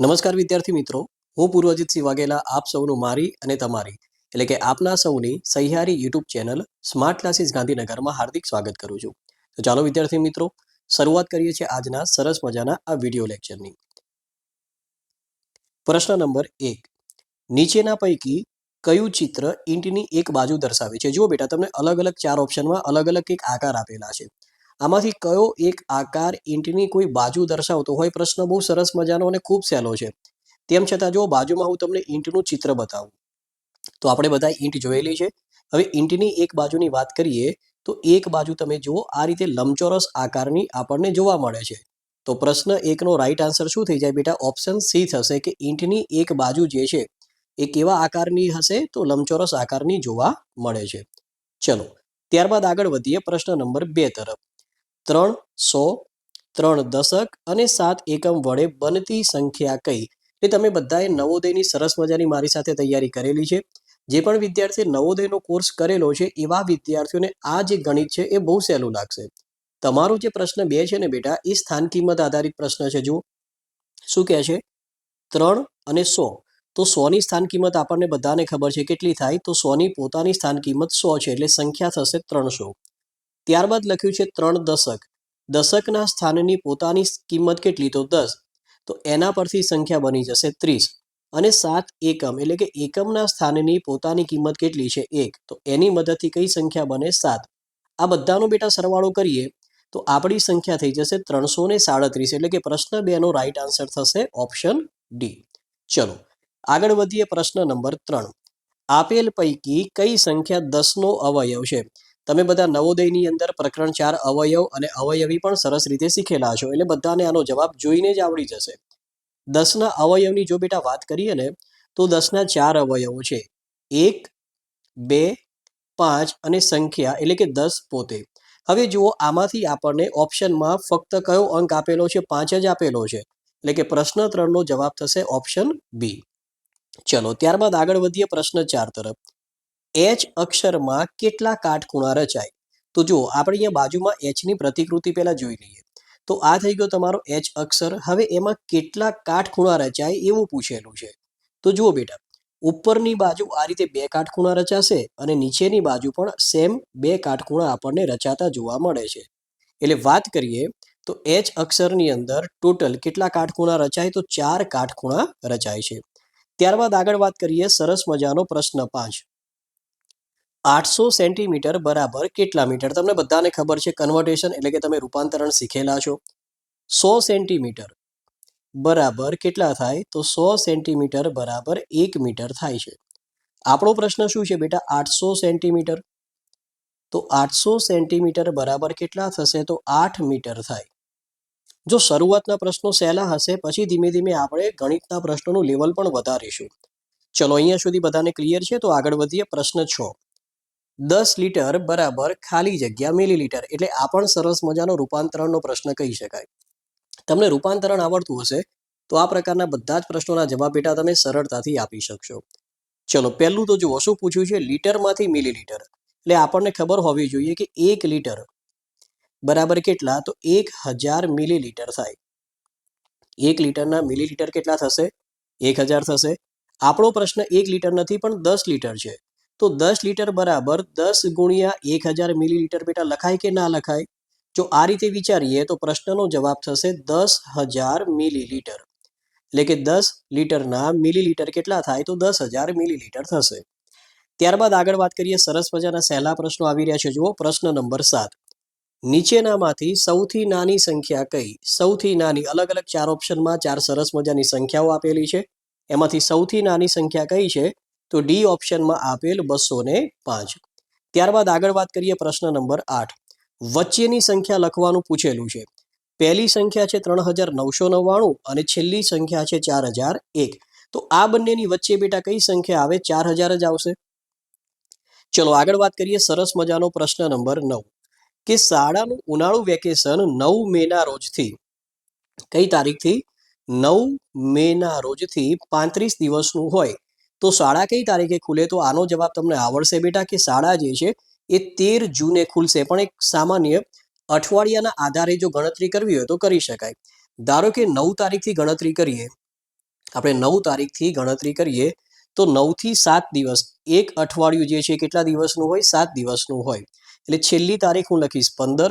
નમસ્કાર વિદ્યાર્થી મિત્રો. હું પૂર્વજીતસિંહ વાઘેલા, આપ સૌનું મારી અને તમારી, એટલે કે આપના સૌની સહિયારી યુટ્યુબ ચેનલ સ્માર્ટ ક્લાસીસ ગાંધીનગરમાં હાર્દિક સ્વાગત કરું છું. તો ચાલો વિદ્યાર્થી મિત્રો, શરૂઆત કરીએ છીએ આજના સરસ મજાના આ વીડિયો લેક્ચરની. પ્રશ્ન નંબર એક. નીચેના પૈકી કયું ચિત્ર ઈંટની એક બાજુ દર્શાવે છે? જુઓ બેટા, તમને અલગ અલગ ચાર ઓપ્શનમાં અલગ અલગ એક આકાર આપેલા છે. આમાંથી કયો એક આકાર ઈંટની કોઈ બાજુ દર્શાવતો હોય? પ્રશ્ન બહુ સરસ મજાનો અને ખૂબ સહેલો છે. તેમ છતાં જો બાજુમાં હું તમને ઈંટનું ચિત્ર બતાવું. તો આપણે બધા ઈંટ જોયેલી છે. હવે ઈંટની એક બાજુની વાત કરીએ, તો એક બાજુ તમે જુઓ, આ રીતે લંબચોરસ આકારની આપણને જોવા મળે છે. તો પ્રશ્ન એકનો રાઈટ આન્સર શું થઈ જાય બેટા? ઓપ્શન સી થશે કે ઈંટની એક બાજુ જે છે, એ કેવા આકારની હશે? તો લંબચોરસ આકારની જોવા મળે છે. ચલો, ત્યારબાદ આગળ વધીએ પ્રશ્ન નંબર બે તરફ. ત્રણ સો ત્રણ દશક અને સાત એકમ વડે બનતી સંખ્યા કઈ? એ તમે બધાએ નવોદયની સરસ મજાની મારી સાથે તૈયારી કરેલી છે. જે પણ વિદ્યાર્થી નવોદયનો કોર્સ કરેલો છે, એવા વિદ્યાર્થીઓને આ જે ગણિત છે, એ બહુ સહેલું લાગશે. તમારો જે પ્રશ્ન બે છે ને બેટા, એ સ્થાન કિંમત આધારિત પ્રશ્ન છે, જુઓ. શું કહે છે? ત્રણ અને સો. તો સોની સ્થાન કિંમત આપણને બધાને ખબર છે, કેટલી થાય? તો સોની પોતાની સ્થાન કિંમત સો છે, એટલે સંખ્યા થશે ત્રણસો. ત્યારબાદ લખ્યું છે ત્રણ દશક. દશકના સ્થાનની પોતાની કિંમત કેટલી? તો દસ. તો એના પરથી સંખ્યા બની જશે ત્રીસ. અને સાત એકમ, એટલે કે એકમના સ્થાનની પોતાની કિંમત કેટલી છે? એક. તો એની મદદથી કઈ સંખ્યા બને? સાત. આ બધાનો બેટા સરવાળો કરીએ, તો આપણી સંખ્યા થઈ જશે ત્રણસો ને સાડત્રીસ, એટલે કે પ્રશ્ન બે નો રાઈટ આન્સર થશે ઓપ્શન ડી ચલો, આગળ વધીએ પ્રશ્ન નંબર ત્રણ. આપેલ પૈકી કઈ સંખ્યા દસનો અવયવ છે? તમે બધા નવોદયની અંદર પ્રકરણ ચાર અવયવ અને અવયવી પણ સરસ રીતે શીખેલા છો. એટલે બધાને આનો જવાબ જોઈને જ આવડી જશે. દસના અવયવની જો બેટા વાત કરીએ ને, તો દસના ચાર અવયવો છે. એક, બે, પાંચ અને સંખ્યા એટલે કે દસ પોતે. હવે જુઓ, આમાંથી આપણને ઓપ્શનમાં ફક્ત કયો અંક આપેલો છે? પાંચ જ આપેલો છે. એટલે કે પ્રશ્ન ત્રણનો જવાબ થશે ઓપ્શન બી. ચલો, ત્યારબાદ આગળ વધીએ પ્રશ્ન ચાર તરફ. એચ અક્ષરમાં કેટલા કાટખૂણા રચાય? તો જુઓ, આપણે અહીંયા બાજુમાં એચની પ્રતિકૃતિ પહેલાં જોઈ લઈએ. તો આ થઈ ગયો તમારો એચ અક્ષર. હવે એમાં કેટલા કાટખૂણા રચાય એવું પૂછેલું છે. તો જુઓ બેટા, ઉપરની બાજુ આ રીતે બે કાટખૂણા રચાશે અને નીચેની બાજુ પણ સેમ બે કાટખૂણા આપણને રચાતા જોવા મળે છે. એટલે વાત કરીએ, તો એચ અક્ષરની અંદર ટોટલ કેટલા કાટખૂણા રચાય? તો ચાર કાટખૂણા રચાય છે. ત્યારબાદ આગળ વાત કરીએ, સરસ મજાનો પ્રશ્ન પાંચ. આઠસો સેન્ટીમીટર બરાબર કેટલા મીટર? તમને બધાને ખબર છે કન્વર્ટેશન એટલે કે તમે રૂપાંતરણ શીખેલા છો. સો સેન્ટીમીટર બરાબર કેટલા થાય? તો સો સેન્ટીમીટર બરાબર એક મીટર થાય છે. આપણો પ્રશ્ન શું છે બેટા? આઠસો સેન્ટીમીટર. તો આઠસો સેન્ટીમીટર બરાબર કેટલા થશે? તો આઠ મીટર થાય. જો શરૂઆતના પ્રશ્નો સહેલા હશે, પછી ધીમે ધીમે આપણે ગણિતના પ્રશ્નોનું લેવલ પણ વધારીશું. ચલો, અહીંયા સુધી બધાને ક્લિયર છે? તો આગળ વધીએ. પ્રશ્ન છ. દસ લીટર બરાબર ખાલી જગ્યા મિલીલીટર. એટલે આ પણ સરસ મજાનો રૂપાંતરણનો પ્રશ્ન કહી શકાય. તમને રૂપાંતરણ આવડતું હશે, તો આ પ્રકારના બધા જ પ્રશ્નોના જવાબ બેટા તમે સરળતાથી આપી શકશો. ચલો, પહેલું તો જુઓ, શું પૂછ્યું છે? લીટરમાંથી મિલીલીટર. એટલે આપણને ખબર હોવી જોઈએ કે એક લીટર બરાબર કેટલા? તો એક હજાર મિલીલીટર થાય. એક લીટરના મિલીલીટર કેટલા થશે? એક હજાર થશે. આપણો પ્રશ્ન એક લીટર નથી, પણ દસ લીટર છે. તો દસ લીટર બરાબર દસ ગુણ્યા એક હજાર મિલીલીટર બેટા લખાય કે ના લખાય? જો આ રીતે વિચારીએ તો પ્રશ્નનો જવાબ થશે દસ હજાર મિલીલીટર. એટલે કે દસ લીટરના મિલીલીટર કેટલા થાય? તો દસ હજાર મિલીલીટર થશે. ત્યારબાદ આગળ વાત કરીએ સરસ મજાના સહેલા પ્રશ્નો આવી રહ્યા છે. જુઓ, પ્રશ્ન નંબર સાત. નીચેનામાંથી સૌથી નાની સંખ્યા કઈ? સૌથી નાની, અલગ અલગ ચાર ઓપ્શનમાં ચાર સરસ મજાની સંખ્યાઓ આપેલી છે. એમાંથી સૌથી નાની સંખ્યા કઈ છે? તો ડી ઓપ્શનમાં આપેલ બસો ને પાંચ. ત્યારબાદ આગળ વાત કરીએ પ્રશ્ન નંબર આઠ. વચ્ચેની સંખ્યા લખવાનું પૂછેલું છે. પહેલી સંખ્યા છે ત્રણ હજાર નવસો નવ્વાણું અને છેલ્લી સંખ્યા છે ચાર હજાર એક. તો આ બંનેની વચ્ચે બેટા કઈ સંખ્યા આવે? ચાર હજાર જ આવશે. ચલો આગળ વાત કરીએ સરસ મજાનો પ્રશ્ન નંબર નવ. કે શાળાનું ઉનાળુ વેકેશન નવ મેના રોજથી કઈ તારીખથી? નવ મેના રોજથી પાંત્રીસ દિવસનું હોય. તો શાળા કઈ તારીખે ખુલે? તો આનો જવાબ તમને આવડશે બેટા કે શાળા જે છે એ તેર જૂને ખુલશે. પણ એક સામાન્ય અઠવાડિયાના આધારે જો ગણતરી કરવી હોય તો કરી શકાય. ધારો કે નવ તારીખથી ગણતરી કરીએ. આપણે નવ તારીખથી ગણતરી કરીએ તો નવથી સાત દિવસ. એક અઠવાડિયું જે છે કેટલા દિવસનું હોય? સાત દિવસનું હોય. એટલે છેલ્લી તારીખ હું લખીશ પંદર.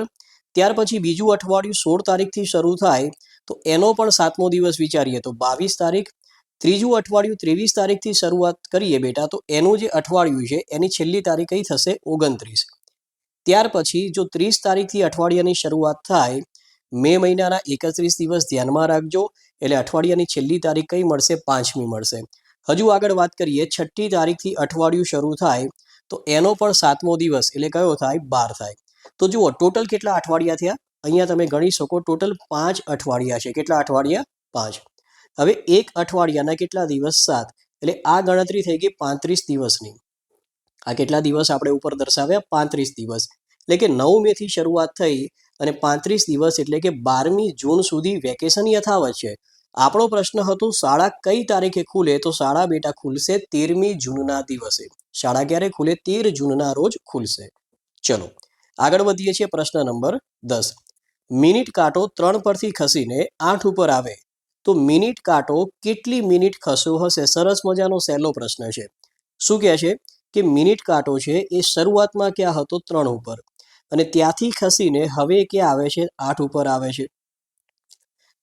ત્યાર પછી બીજું અઠવાડિયું સોળ તારીખથી શરૂ થાય તો એનો પણ સાતમો દિવસ વિચારીએ તો બાવીસ તારીખ ત્રીજું અઠવાડિયું ત્રેવીસ તારીખથી શરૂઆત કરીએ બેટા, તો એનું જે અઠવાડિયું છે, એની છેલ્લી તારીખ કઈ થશે? ઓગણત્રીસ. ત્યાર પછી જો ત્રીસ તારીખથી અઠવાડિયાની શરૂઆત થાય, મે મહિનાના એકત્રીસ દિવસ ધ્યાનમાં રાખજો, એટલે અઠવાડિયાની છેલ્લી તારીખ કઈ મળશે? પાંચમી મળશે. હજુ આગળ વાત કરીએ, છઠ્ઠી તારીખથી અઠવાડિયું શરૂ થાય, તો એનો પણ સાતમો દિવસ, એટલે કયો થાય? બાર થાય. તો જુઓ, ટોટલ કેટલા અઠવાડિયા થયા? અહીંયા તમે ગણી શકો, ટોટલ પાંચ અઠવાડિયા છે. કેટલા અઠવાડિયા? પાંચ. હવે એક અઠવાડિયાના કેટલા દિવસ સાત? એટલે આ ગણતરી થઈ ગઈ પાંત્રીસ દિવસની. આ કેટલા દિવસ આપણે ઉપર દર્શાવ્યા? પાંત્રીસ દિવસ. એટલે કે નવ મેથી શરૂઆત થઈ અને પાંત્રીસ દિવસ એટલે કે બારમી જૂન સુધી વેકેશન યથાવત છે. આપણો પ્રશ્ન હતો, શાળા કઈ તારીખે ખુલે? તો શાળા બેટા ખુલશે તેરમી જૂનના દિવસે. શાળા ક્યારે ખુલે? તેર જૂનના રોજ ખુલશે. ચલો, આગળ વધીએ છીએ પ્રશ્ન નંબર દસ. મિનિટ કાંટો ત્રણ પરથી ખસીને આઠ ઉપર આવે. તો મિનિટ કાંટો કેટલી મિનિટ ખસ્યો હશે? સરસ મજાનો સહેલો પ્રશ્ન છે. શું કહે છે? કે મિનિટ કાંટો છે એ શરૂઆતમાં ક્યાં હતો? ત્રણ ઉપર. અને ત્યાંથી ખસીને હવે ક્યાં આવે છે? આઠ ઉપર આવે છે.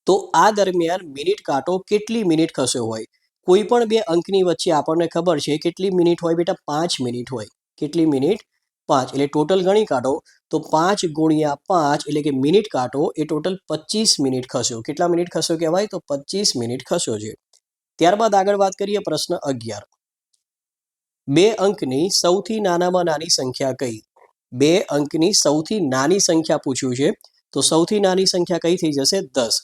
તો આ દરમિયાન મિનિટ કાંટો કેટલી મિનિટ ખસ્યો હોય? કોઈ પણ બે અંકની વચ્ચે આપણને ખબર છે કેટલી મિનિટ હોય બેટા? પાંચ મિનિટ હોય. કેટલી મિનિટ? પાંચ, એટલે ટોટલ ગણી કાઢો, તો પાંચ ગુણ્યા પાંચ, એટલે કે મિનિટ કાંટો એ ટોટલ પચીસ મિનિટ ખસ્યો. કેટલા મિનિટ ખસ્યો કહેવાય? તો પચીસ મિનિટ ખસ્યો છે. ત્યારબાદ આગળ વાત કરીએ પ્રશ્ન અગિયાર. બે અંકની સૌથી નાનામાં નાની સંખ્યા કઈ? બે અંકની સૌથી નાની સંખ્યા પૂછ્યું છે, તો સૌથી નાની સંખ્યા કઈ થઈ જશે? દસ.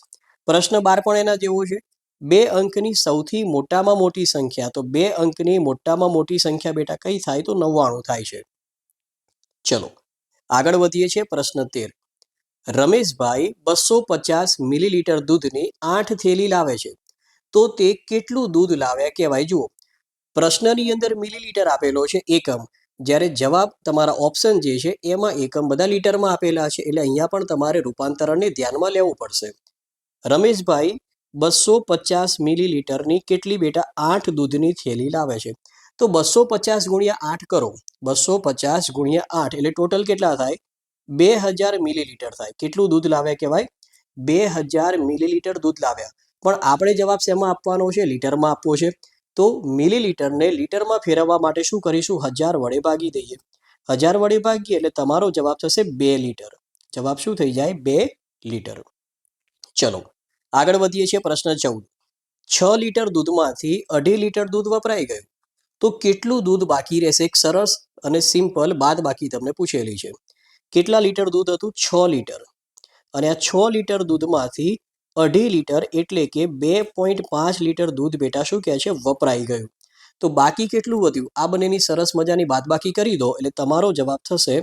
પ્રશ્ન બાર પણ એના જેવો છે. બે અંકની સૌથી મોટામાં મોટી સંખ્યા, તો બે અંકની મોટામાં મોટી સંખ્યા બેટા કઈ થાય? તો નવ્વાણું થાય છે. ચલો, આગળ વધીએ છીએ પ્રશ્ન તેર. રમેશભાઈ બસો પચાસ મિલીલીટર દૂધની આઠ થેલી લાવે છે. તો તે કેટલું દૂધ લાવ્યા કહેવાય? જુઓ, પ્રશ્નની અંદર મિલીલીટર આપેલો છે એકમ. જ્યારે જવાબ તમારા ઓપ્શન જે છે એમાં એકમ બધા લીટરમાં આપેલા છે, એટલે અહીંયા પણ તમારે રૂપાંતરણને ધ્યાનમાં લેવું પડશે. રમેશભાઈ બસો પચાસ મિલીલીટરની કેટલી બેટા આઠ દૂધની થેલી લાવે છે? તો બસો પચાસ ગુણ્યા આઠ કરો. બસો પચાસ ગુણ્યા આઠ એટલે ટોટલ કેટલા થાય? બે હજાર મિલીલીટર થાય. કેટલું દૂધ લાવ્યા કહેવાય? બે હજાર મિલીલીટર દૂધ લાવ્યા. પણ આપણે જવાબ શેમાં આપવાનો છે? લીટરમાં આપવો છે. તો મિલીલીટરને લીટરમાં ફેરવવા માટે શું કરીશું? હજાર વડે ભાગી દઈએ. હજાર વડે ભાગીએ એટલે તમારો જવાબ થશે બે લીટર. જવાબ શું થઈ જાય? બે લીટર. ચલો, આગળ વધીએ છીએ પ્રશ્ન ચૌદ. છ લીટર દૂધમાંથી અઢી લીટર દૂધ વપરાઈ ગયું. તો કેટલું દૂધ બાકી રહેશે? એક સરસ અને સિમ્પલ બાદ બાકી તમને પૂછેલી છે. કેટલા લીટર દૂધ હતું? છ લીટર. અને આ છ લીટર દૂધમાંથી અઢી લીટર એટલે કે બે પોઈન્ટ પાંચ લીટર દૂધ બેટા શું કહે છે? વપરાઈ ગયું. તો બાકી કેટલું વધ્યું? આ બંનેની સરસ મજાની બાદબાકી કરી દો, એટલે તમારો જવાબ થશે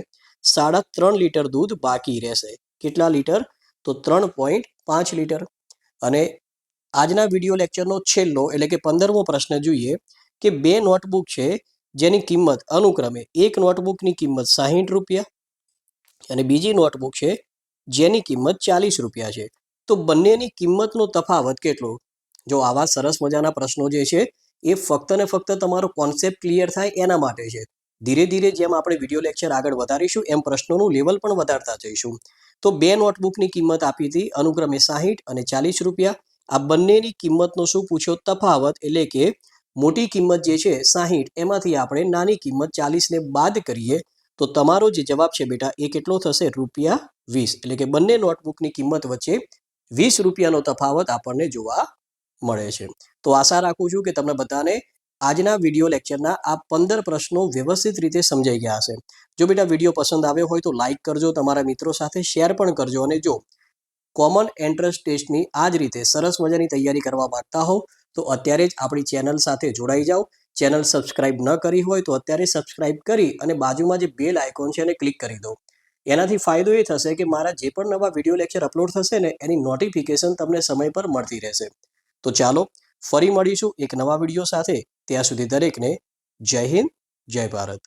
સાડા ત્રણ લીટર દૂધ બાકી રહેશે. કેટલા લીટર? તો ત્રણ પોઈન્ટ પાંચ લીટર. અને આજના વીડિયો લેક્ચરનો છેલ્લો, એટલે કે પંદરમો પ્રશ્ન જોઈએ કે બે નોટબુક છે જેની કિંમત અનુક્રમે એક નોટબુકની કિંમત સાહીઠ રૂપિયા અને બીજી નોટબુક છે જેની કિંમત ચાલીસ રૂપિયા છે. તો બંનેની કિંમતનો તફાવત કેટલો? જો આવા સરસ મજાના પ્રશ્નો જે છે એ ફક્ત ને ફક્ત તમારો કોન્સેપ્ટ ક્લિયર થાય એના માટે છે. ધીરે ધીરે જેમ આપણે વીડિયો લેક્ચર આગળ વધારીશું એમ પ્રશ્નોનું લેવલ પણ વધારતા જઈશું. તો બે નોટબુકની કિંમત આપી હતી અનુક્રમે સાહીઠ અને ચાલીસ રૂપિયા. આ બંનેની કિંમતનો શું પૂછ્યો? તફાવત એટલે કે મોટી કિંમત જે છે સાહીઠ, એમાંથી આપણે નાની કિંમત ચાલીસને બાદ કરીએ, તો તમારો જે જવાબ છે બેટા એ કેટલો થશે? રૂપિયા વીસ. એટલે કે બંને નોટબુકની કિંમત વચ્ચે વીસ રૂપિયાનો તફાવત આપણને જોવા મળે છે. તો આશા રાખું છું કે તમને બધાને આજના વીડિયો લેક્ચરના આ પંદર પ્રશ્નો વ્યવસ્થિત રીતે સમજાઈ ગયા હશે. જો બેટા વીડિયો પસંદ આવ્યો હોય તો લાઇક કરજો, તમારા મિત્રો સાથે શેર પણ કરજો અને જો કોમન એન્ટ્રન્સ ટેસ્ટની આ જ રીતે સરસ મજાની તૈયારી કરવા માંગતા હો તો અત્યારે જ આપણી ચેનલ સાથે જોડાઈ જાઓ. ચેનલ સબસ્ક્રાઇબ ન કરી હોય તો અત્યારે સબસ્ક્રાઇબ કરી અને બાજુમાં જે બેલ આઇકોન છે એને ક્લિક કરી દો. એનાથી ફાયદો એ થશે કે મારા જે પણ નવા વીડિયો લેક્ચર અપલોડ થશે ને, એની નોટિફિકેશન તમને સમય પર મળતી રહેશે. તો ચાલો, ફરી મળીશું એક નવા વીડિયો સાથે. ત્યાં સુધી દરેકને જય હિન્દ, જય ભારત.